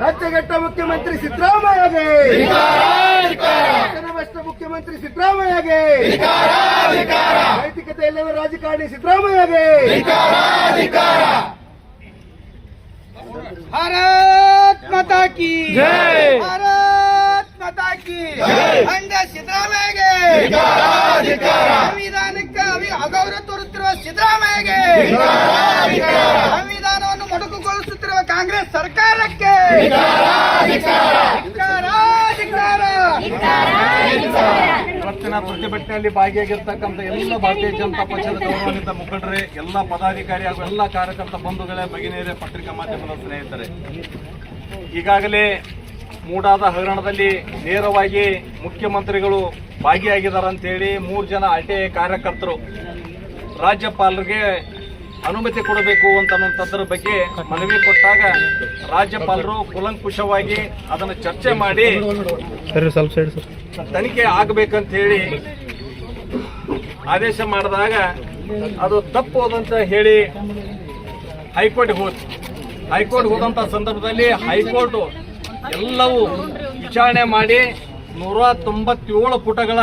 ಲಕ್ಷಗೆಟ್ಟ ಮುಖ್ಯಮಂತ್ರಿ ಸಿದ್ದರಾಮಯ್ಯಗೆ ಮುಖ್ಯಮಂತ್ರಿ ಸಿದ್ದರಾಮಯ್ಯಗೆ ನೈತಿಕತೆ ಇಲ್ಲದ ರಾಜಕಾರಣಿ ಸಿದ್ದರಾಮಯ್ಯಗೆ ಭಾರತ್ ಮಾತಾ ಕಿ ಭಾರತ್ ಮಾತಾ ಕಿ ಹಂಗ ಸಿದ್ದರಾಮಯ್ಯಗೆ ಸಂವಿಧಾನಕ್ಕೆ ಅಗೌರವ ತೋರುತ್ತಿರುವ ಸಿದ್ದರಾಮಯ್ಯಗೆ ಕಾಂಗ್ರೆಸ್ ಸರ್ಕಾರಕ್ಕೆ. ಇವತ್ತಿನ ಪ್ರತಿಭಟನೆಯಲ್ಲಿ ಭಾಗಿಯಾಗಿರ್ತಕ್ಕಂಥ ಎಲ್ಲ ಭಾರತೀಯ ಜನತಾ ಪಕ್ಷದ ಗೌರವಾನ್ವಿತ ಮುಖಂಡರೇ, ಎಲ್ಲ ಪದಾಧಿಕಾರಿ ಹಾಗೂ ಎಲ್ಲ ಕಾರ್ಯಕರ್ತ ಬಂಧುಗಳೇ, ಭಗಿನಿಯರೇ, ಪತ್ರಿಕಾ ಮಾಧ್ಯಮದ ಸ್ನೇಹಿತರೆ ಈಗಾಗಲೇ ಮೂಡಾದ ಹಗರಣದಲ್ಲಿ ನೇರವಾಗಿ ಮುಖ್ಯಮಂತ್ರಿಗಳು ಭಾಗಿಯಾಗಿದ್ದಾರೆ ಅಂತೇಳಿ ಮೂರು ಜನ ಆರ್ ಟಿ ಐ ಕಾರ್ಯಕರ್ತರು, ರಾಜ್ಯಪಾಲರಿಗೆ ಅನುಮತಿ ಕೊಡಬೇಕು ಅಂತ ಅನ್ನುವಂಥದ್ರ ಬಗ್ಗೆ ಮನವಿ ಕೊಟ್ಟಾಗ ರಾಜ್ಯಪಾಲರು ಕುಲಂಕುಷವಾಗಿ ಅದನ್ನು ಚರ್ಚೆ ಮಾಡಿ ತನಿಖೆ ಆಗಬೇಕಂತ ಹೇಳಿ ಆದೇಶ ಮಾಡಿದಾಗ ಅದು ತಪ್ಪು ಹೋದಂತ ಹೇಳಿ ಹೈಕೋರ್ಟ್ ಹೋದ್. ಹೈಕೋರ್ಟ್ ಹೋದಂತ ಸಂದರ್ಭದಲ್ಲಿ ಹೈಕೋರ್ಟ್ ಎಲ್ಲವೂ ವಿಚಾರಣೆ ಮಾಡಿ ನೂರ ತೊಂಬತ್ತೇಳು ಪುಟಗಳ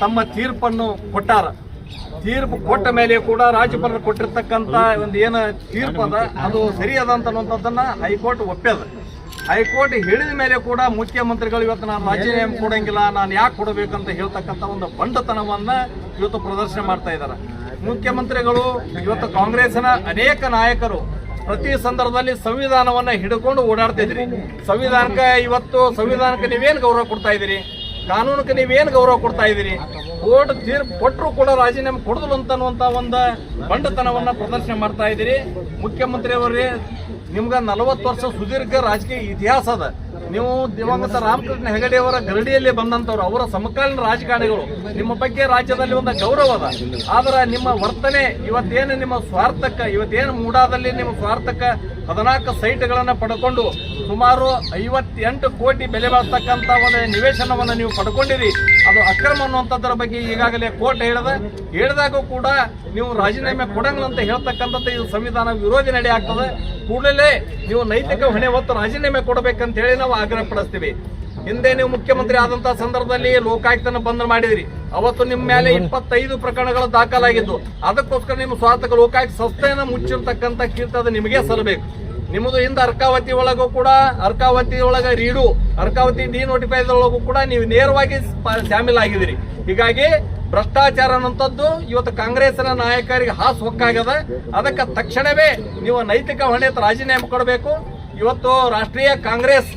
ತಮ್ಮ ತೀರ್ಪನ್ನು ಕೊಟ್ಟಾರ. ತೀರ್ಪು ಕೊಟ್ಟ ಮೇಲೆ ಕೂಡ ರಾಜ್ಯಪಾಲರು ಕೊಟ್ಟಿರ್ತಕ್ಕಂಥ ಒಂದು ಏನು ತೀರ್ಪು ಅದ, ಅದು ಸರಿ ಅದ ಅಂತ ಅನ್ನುವಂಥದ್ದನ್ನ ಹೈಕೋರ್ಟ್ ಒಪ್ಪ್ಯದ. ಹೈಕೋರ್ಟ್ ಹೇಳಿದ ಮೇಲೆ ಕೂಡ ಮುಖ್ಯಮಂತ್ರಿಗಳು ಇವತ್ತು ನಾನು ರಾಜೀನಾಮೆ ಕೊಡಂಗಿಲ್ಲ, ನಾನು ಯಾಕೆ ಕೊಡಬೇಕಂತ ಹೇಳ್ತಕ್ಕಂಥ ಒಂದು ಬಂಡತನವನ್ನ ಇವತ್ತು ಪ್ರದರ್ಶನ ಮಾಡ್ತಾ ಇದ್ದಾರೆ ಮುಖ್ಯಮಂತ್ರಿಗಳು ಇವತ್ತು ಕಾಂಗ್ರೆಸ್ನ ಅನೇಕ ನಾಯಕರು ಪ್ರತಿ ಸಂದರ್ಭದಲ್ಲಿ ಸಂವಿಧಾನವನ್ನ ಹಿಡ್ಕೊಂಡು ಓಡಾಡ್ತಿದ್ರಿ ಸಂವಿಧಾನಕ್ಕೆ ಇವತ್ತು ಸಂವಿಧಾನಕ್ಕೆ ನೀವೇನು ಗೌರವ ಕೊಡ್ತಾ ಇದ್ದೀರಿ? ಕಾನೂನಕ್ಕೆ ನೀವೇನು ಗೌರವ ಕೊಡ್ತಾ ಇದ್ದೀರಿ? ಕೋರ್ಟ್ ತೀರ್ಪು ಕೊಟ್ಟರು ಕೂಡ ರಾಜೀನಾಮೆ ಕೊಡದಲು ಅಂತನ್ನುವಂತ ಒಂದು ಬಂಡತನವನ್ನ ಪ್ರದರ್ಶನ ಮಾಡ್ತಾ ಇದ್ದೀರಿ. ಮುಖ್ಯಮಂತ್ರಿ ಅವರೇ ನಿಮ್ಗೆ ನಲವತ್ತು ವರ್ಷ ಸುದೀರ್ಘ ರಾಜಕೀಯ ಇತಿಹಾಸ ಅದ. ನೀವು ದಿವಂಗತ ರಾಮಕೃಷ್ಣ ಹೆಗಡೆ ಅವರ ಗರಡಿಯಲ್ಲಿ ಬಂದಂತವ್ರು ಅವರ ಸಮಕಾಲೀನ ರಾಜಕಾರಣಿಗಳು, ನಿಮ್ಮ ಬಗ್ಗೆ ರಾಜ್ಯದಲ್ಲಿ ಒಂದು ಗೌರವ ಅದ. ಆದ್ರೆ ನಿಮ್ಮ ವರ್ತನೆ ಇವತ್ತೇನು ನಿಮ್ಮ ಸ್ವಾರ್ಥಕ್ಕ ಇವತ್ತೇನು ಮೂಡಾದಲ್ಲಿ ನಿಮ್ಮ ಸ್ವಾರ್ಥಕ್ಕ ಹದಿನಾಲ್ಕು ಸೈಟ್ಗಳನ್ನು ಪಡ್ಕೊಂಡು ಸುಮಾರು ಐವತ್ತೆಂಟು ಕೋಟಿ ಬೆಲೆ ಬಾಳ್ತಕ್ಕಂತ ಒಂದು ನಿವೇಶನವನ್ನು ನೀವು ಪಡ್ಕೊಂಡಿರಿ. ಅದು ಅಕ್ರಮ ಅನ್ನುವಂಥದ್ರ ಬಗ್ಗೆ ಈಗಾಗಲೇ ಕೋರ್ಟ್ ಹೇಳಿದ. ಹೇಳಿದಾಗೂ ಕೂಡ ನೀವು ರಾಜೀನಾಮೆ ಕೊಡಂಗಿಲ್ಲ ಅಂತ ಹೇಳ್ತಕ್ಕಂಥದ್ದು ಇದು ಸಂವಿಧಾನ ವಿರೋಧಿ ನಡೆ ಕೂಡಲೇ ನೀವು ನೈತಿಕ ಹೊಣೆ ಹೊತ್ತು ರಾಜೀನಾಮೆ ಕೊಡಬೇಕಂತ ಹೇಳಿ ನಾವು ಆಗ್ರಹ ಪಡಿಸ್ತೀವಿ. ಹಿಂದೆ ನೀವು ಮುಖ್ಯಮಂತ್ರಿ ಆದಂತಹ ಸಂದರ್ಭದಲ್ಲಿ ಲೋಕಾಯುಕ್ತನ ಬಂದ್ ಮಾಡಿದಿರಿ. ಅವತ್ತು ನಿಮ್ಮ ಮೇಲೆ ಇಪ್ಪತ್ತೈದು ಪ್ರಕರಣಗಳು ದಾಖಲಾಗಿದ್ದು ಅದಕ್ಕೋಸ್ಕರ ನಿಮ್ಮ ಸ್ವಾರ್ಥಕ ಲೋಕಾಯುಕ್ತ ಸಂಸ್ಥೆಯನ್ನ ಮುಚ್ಚಿರ್ತಕ್ಕಂಥ ಕೀರ್ತ ಅದು ನಿಮಗೆ ಸಲ್ಲಬೇಕು. ನಿಮ್ಮದು ಹಿಂದೆ ಅರ್ಕಾವತಿ ಒಳಗೂ ಕೂಡ ಅರ್ಕಾವತಿ ಒಳಗ ರೀಡು ಅರ್ಕಾವತಿ ಡಿ ನೋಟಿಫೈಸ್ ಒಳಗೂ ಕೂಡ ನೀವು ನೇರವಾಗಿ ಶಾಮಿಲ್ ಶಾಮೀಲ್ ಆಗಿದ್ದೀರಿ ಹೀಗಾಗಿ ಭ್ರಷ್ಟಾಚಾರ ಅನ್ನೋಂಥದ್ದು ಇವತ್ತು ಕಾಂಗ್ರೆಸ್ನ ನಾಯಕರಿಗೆ ಹಾಸು ಹೊಕ್ಕಾಗದ ಅದಕ್ಕೆ ತಕ್ಷಣವೇ ನೀವು ನೈತಿಕ ಹೊಣೆ ರಾಜೀನಾಮೆ ಕೊಡಬೇಕು. ಇವತ್ತು ರಾಷ್ಟ್ರೀಯ ಕಾಂಗ್ರೆಸ್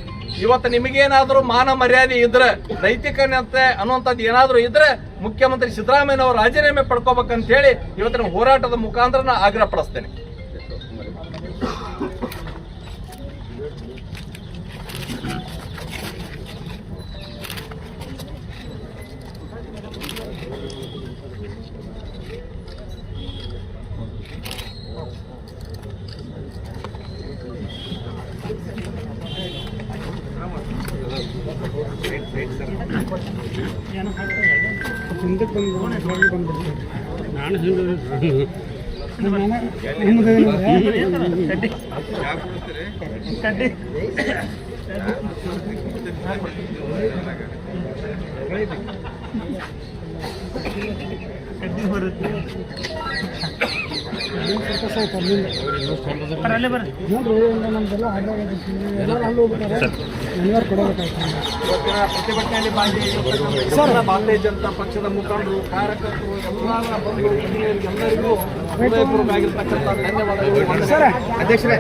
ಇವತ್ತು ನಿಮಗೇನಾದರೂ ಮಾನ ಮರ್ಯಾದೆ ಇದ್ರೆ, ನೈತಿಕತೆ ಅನ್ನುವಂಥದ್ದು ಏನಾದರೂ ಇದ್ರೆ ಮುಖ್ಯಮಂತ್ರಿ ಸಿದ್ದರಾಮಯ್ಯ ಅವರು ರಾಜೀನಾಮೆ ಪಡ್ಕೋಬೇಕಂತ ಹೇಳಿ ಇವತ್ತಿನ ಹೋರಾಟದ ಮುಖಾಂತರ ನಾನು ಆಗ್ರಹ ಹಿಂದಕ್ಕೆ ಬಂದು ಎದುರಾಗಿ ಬಂದ್ಬಿಡ್ತೀನಿ ನಾನು ಕಡ್ಡಿ ಬರುತ್ತೆ ಇವತ್ತಿನ ಪ್ರತಿಭಟನೆಯಲ್ಲಿ ಭಾಗಿಯಾಗಿರ್ತಕ್ಕಂಥ ಎಲ್ಲ ಭಾರತೀಯ ಜನತಾ ಪಕ್ಷದ ಮುಖಂಡರು ಕಾರ್ಯಕರ್ತರು ಬಂಧು ಧನ್ಯವಾದಗಳು. ಅಧ್ಯಕ್ಷರೇ.